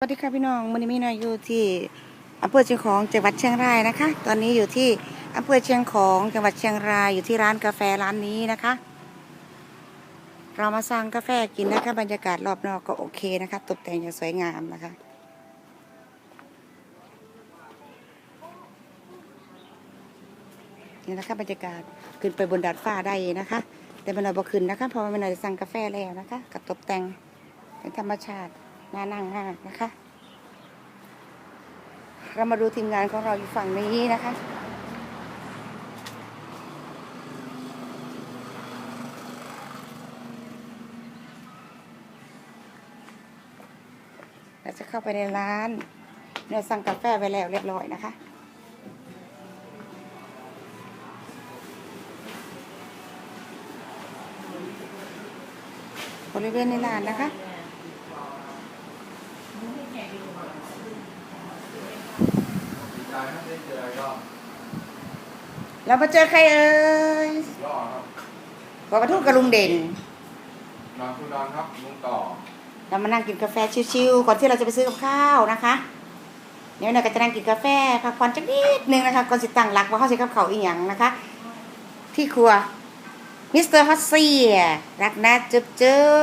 สวัสดีค่ะพี่น้องมันนี้มีนายอยู่ที่อำเภอเชียงของจังหวัดเชียงรายนะคะ ตอนนี้อยู่ที่อำเภอเชียงของจังหวัดเชียงรายอยู่ที่ร้านกาแฟร้านนี้นะคะ เรามาสั่งกาแฟกินนะคะบรรยากาศรอบนอกก็โอเคนะคะ ตกแต่งอย่างสวยงามนะคะ นี่นะคะบรรยากาศขึ้นไปบนดาดฟ้าได้นะคะ แต่มันหน่อยบ่ขึ้นนะคะเพราะว่ามันหน่อยสั่งกาแฟแล้วนะคะ กับตกแต่งเป็นธรรมชาติ น่านั่งมากนะคะ เรามาดูทีมงานของเราอยู่ฝั่งนี้นะคะเราจะเข้าไปในร้านเราสั่งกาแฟไปแล้วเรียบร้อยนะคะ บริเวณในร้านนะคะ ดีใจครับได้เจอก็เรามาเจอใครเอ่ยยอครับบอกกระทุ่งกับลุงเด่นนอนคุณนอนครับลุงต่อ เรามานั่งกินกาแฟชิวๆก่อนที่เราจะไปซื้อกับข้าวนะคะเดี๋ยวเราก็จะนั่งกินกาแฟพักผ่อนจักนิดนึงนะคะก่อนสิตั้งหลักว่าเขาสิกับเขาอีหยังนะคะ ที่ครัวมิสเตอร์ฮอตซี่รักนะจุ๊บจุ๊บ